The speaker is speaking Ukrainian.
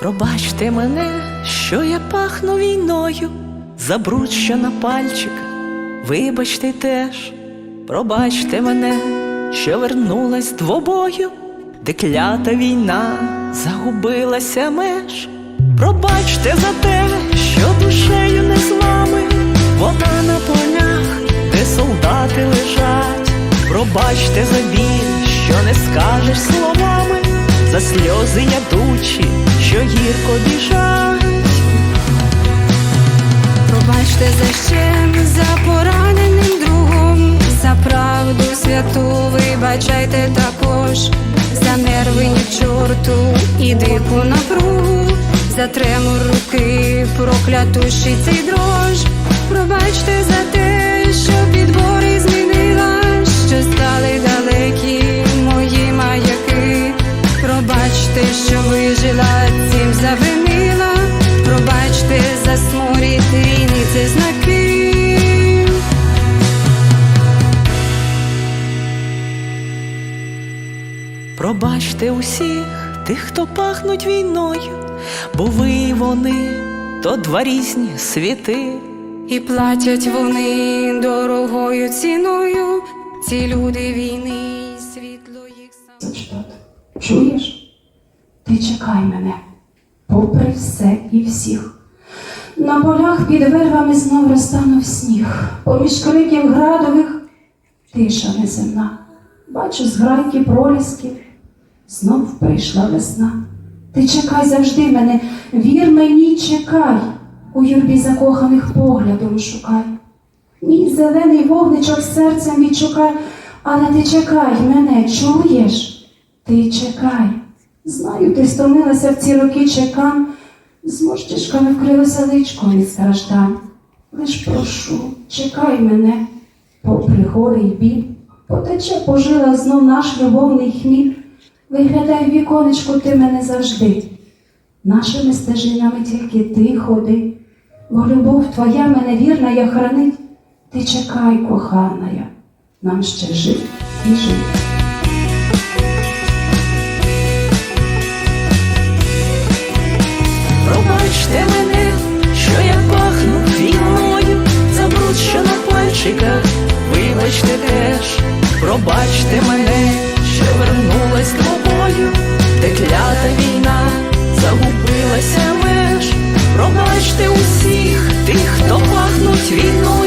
Пробачте мене, що я пахну війною, забрудщена пальчика, вибачте теж, пробачте мене, що вернулась двобою, де клята війна загубилася меж. Пробачте за те, Пробачте за біль, що не скажеш словами, за сльози ядучі, що гірко біжать. Пробачте за щем, за пораненим другом, за правду святу вибачайте також, за нерви ні чорту і дику напругу, за тремор руки, проклятущий цей дрож. Пробачте за Пробачте усіх тих, хто пахнуть війною, бо ви і вони то два різні світи. І платять вони дорогою ціною. Ці люди війни, і світло їх сам. Чуєш? Ти чекай мене, попри все і всіх. На полях під вербами знов розтанув сніг, поміж криків градових тиша неземна. Бачу зграйки пролісків, знов прийшла весна. Ти чекай завжди мене, вір мені, чекай, у юрбі закоханих поглядом шукай. Мій зелений вогничок серцем відшукай, але ти чекай мене, чуєш? Ти чекай. Знаю, ти стомилася в ці роки чекам, з морщичками вкрилося личко від страждань. Лиш прошу, чекай мене, попри горе й біль, потече по жилах знов наш любовний хміль. Виглядай в віконечку ти мене завжди. Нашими стежинами тільки ти ходи, бо любов твоя мене вірна я хранить. Ти чекай, коханая, нам ще жить і жить. Бачте мене, що вернулась к тобою, де клята війна загубилася меж, пробачте усіх тих, хто пахнуть війною.